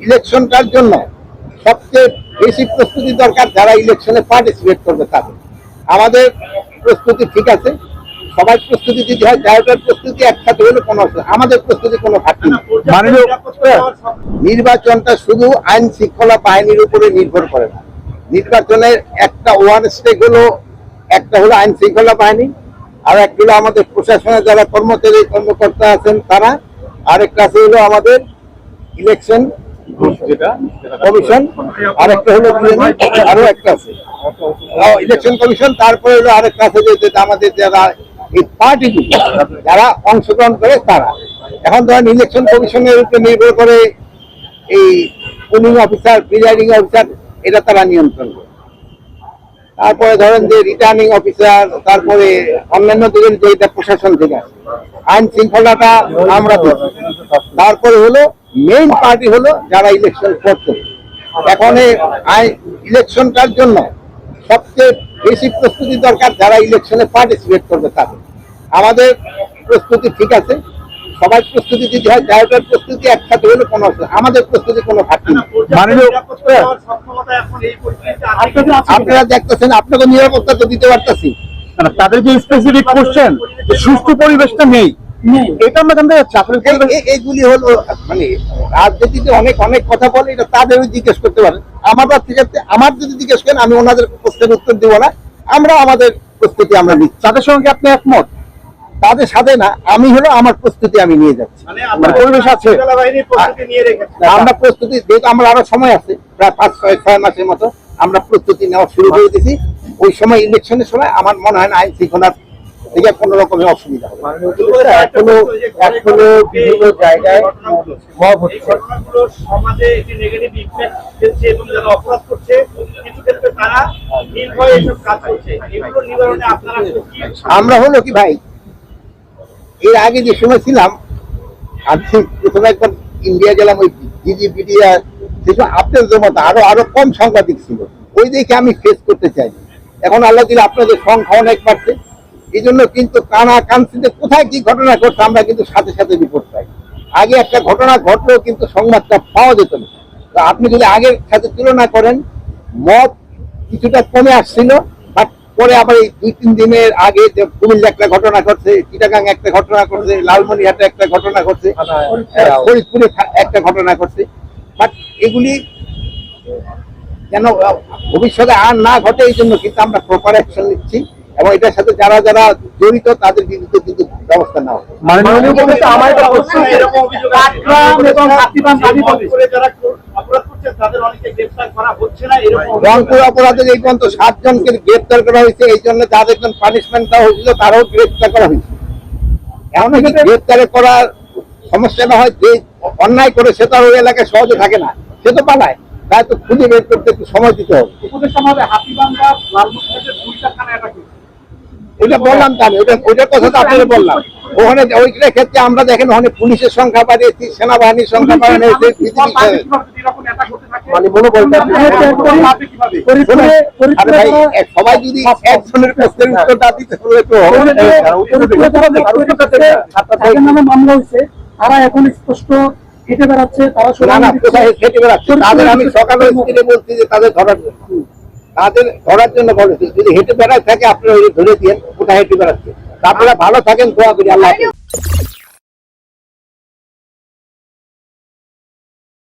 ইলেকশনটার জন্য সবচেয়ে বেশি প্রস্তুতি দরকার যারা ইলেকশনে পার্টিসিপেট করবে তাদের। আমাদের প্রস্তুতি ঠিক আছে সবার প্রস্তুতি যদি হয় জায়গার প্রস্তুতি একসাথে হলে কোনো আমাদের প্রস্তুতি কোনো ঘাটতি নির্বাচনটা শুধু আইন শৃঙ্খলা বাহিনীর উপরে নির্ভর করে না। নির্বাচনের একটা ওয়ান স্টেক হলো একটা হলো আইন শৃঙ্খলা বাহিনী আর একটা হলো আমাদের প্রশাসনের যারা কর্মচারী কর্মকর্তা আছেন তারা আরেকটা আছে হলো আমাদের ইলেকশন কমিশন হলো আরও একটা আছে। ইলেকশন কমিশন, তারপরে হলো আরেকটা আছে যেটা আমাদের যারা এই যারা অংশগ্রহণ করে তারা। এখন ধরেন ইলেকশন কমিশনের উপরে নির্ভর করে এই অফিসার প্রিজাইডিং অফিসার এটা তারা নিয়ন্ত্রণ করে। তারপরে ধরেন যে রিটার্নিং অফিসার তারপরে অন্যান্য দিকের যে এটা প্রশাসন থেকে আইন শৃঙ্খলাটা আমরা তারপরে হলো মেইন পার্টি হলো যারা ইলেকশন করছে এখন এই ইলেকশনটার জন্য সবচেয়ে বেশি প্রস্তুতি দরকার যারা ইলেকশনে পার্টিসিপেট করবে তাদের। আমাদের প্রস্তুতি ঠিক আছে। সবার প্রস্তুতি যদি হয় জায়গার প্রস্তুতি একসাথে হলে কোনো অসুবিধা আমাদের প্রস্তুতি কোনো ঘাটতি নেই। আপনারা দেখতেছেন আপনাকে নিরাপত্তা তো দিতে পারতেছি। তাদের যে স্পেসিফিক কোশ্চেন সুষ্ঠু পরিবেশটা নেই। এটা আমরা জানতে চাচ্ছি এইগুলি হলো মানে রাজনীতিতে অনেক অনেক কথা বলে এটা তাদেরও জিজ্ঞেস করতে পারেন। আমার ঠিক আছে আমার যদি জিজ্ঞেস করেন আমি ওনাদের প্রশ্নের উত্তর দিব না। আমরা আমাদের প্রস্তুতি আমরা নিচ্ছি। তাদের সঙ্গে আপনি একমত? তাদের সাথে না আমি হলো আমার প্রস্তুতি আমি নিয়ে যাচ্ছি। মানে পরিবেশ আছে। আমরা প্রস্তুতি যেহেতু আমরা আরও সময় আছে প্রায় পাঁচ ছয় ছয় মাসের মতো আমরা প্রস্তুতি নেওয়া শুরু করে দিয়েছি। ওই সময় ইলেকশনের সময় আমার মনে হয় না আইন শৃঙ্খলার থেকে কোনো রকমের অসুবিধা হবে এখনও এখনও বিভিন্ন জায়গায় মব হচ্ছে। সমাজে একটি নেগেটিভ ইফেক্ট ফেলছে এবং যারা অপরাধ করছে কিছু ক্ষেত্রে তারা নির্ভয়ে এসব কাজ করছে। এগুলো নিবারণে আপনারা আমরা হলো কি ভাই এর আগে যে শুনেছিলাম ছিলাম আমি প্রথমে একবার ইন্ডিয়া গেলাম ওই জিজি মিডিয়া সেসব আপনাদের মতো আরও আরও কম সাংবাদিক ছিল। ওই দেখে আমি ফেস করতে চাই এখন আল্লাহ দিলে আপনাদের সংখ্যা অনেক বাড়ছে। এই জন্য কিন্তু কানা কান্সিতে কোথায় কি ঘটনা ঘটছে আমরা কিন্তু সাথে সাথে রিপোর্ট পাই। আগে একটা ঘটনা ঘটলেও কিন্তু সংবাদটা পাওয়া যেত না। তো আপনি যদি আগের সাথে তুলনা করেন মদ কিছুটা কমে আসছিল বাট পরে আবার এই দুই তিন দিনের আগে যে কুমিল্লা একটা ঘটনা ঘটছে চিটাগাং একটা ঘটনা ঘটছে লালমনিহাটে একটা ঘটনা ঘটছে ফরিদপুরে একটা ঘটনা ঘটছে। বাট এগুলি আহ, ভবিষ্যতে আর না ঘটে এই জন্য কিন্তু আমরা প্রপার অ্যাকশন নিচ্ছি। এবং এটার সাথে যারা যারা জড়িত তাদের বিরুদ্ধে কিন্তু ব্যবস্থা নেওয়া রংপুর অপরাধের এই পর্যন্ত সাতজনকে গ্রেপ্তার করা হয়েছে এই জন্য যাদেরকে পানিশমেন্ট দেওয়া হয়েছিল তারাও গ্রেপ্তার করা হয়েছে। এমন কি গ্রেপ্তারে করার সমস্যা না হয় যে অন্যায় করে সে তো আর ওই এলাকায় সহজে থাকে না সে তো পালায়। তাই তো খুঁজে বের করতে একটু সময় দিতে হবে। হাতিবান্ধা দুইটা অ্যাটাক হয়েছে। ওইটা বললাম তো আমি ওইটা ওইটার কথা তো আপনাদের বললাম। ওখানে ওইটার ক্ষেত্রে আমরা দেখেন ওখানে পুলিশের সংখ্যা বাড়িয়েছি সেনাবাহিনীর সংখ্যা বাড়িয়েছি মানে সবাই যদি একজনের প্রশ্নের উত্তরটা দিতে নামে মামলা হয়েছে তারা এখন স্পষ্ট হেঁটে বেড়াচ্ছে তারা আমি সকালে বলছি যে তাদের ধরার জন্য। তাদের ধরার জন্য বলেছি যদি হেঁটে বেড়ায় থাকে, আপনারা ধরে দিয়ে কোথায় হেঁটে বেড়াচ্ছে আপনারা ভালো থাকেন, দোয়া করি, আল্লাহ।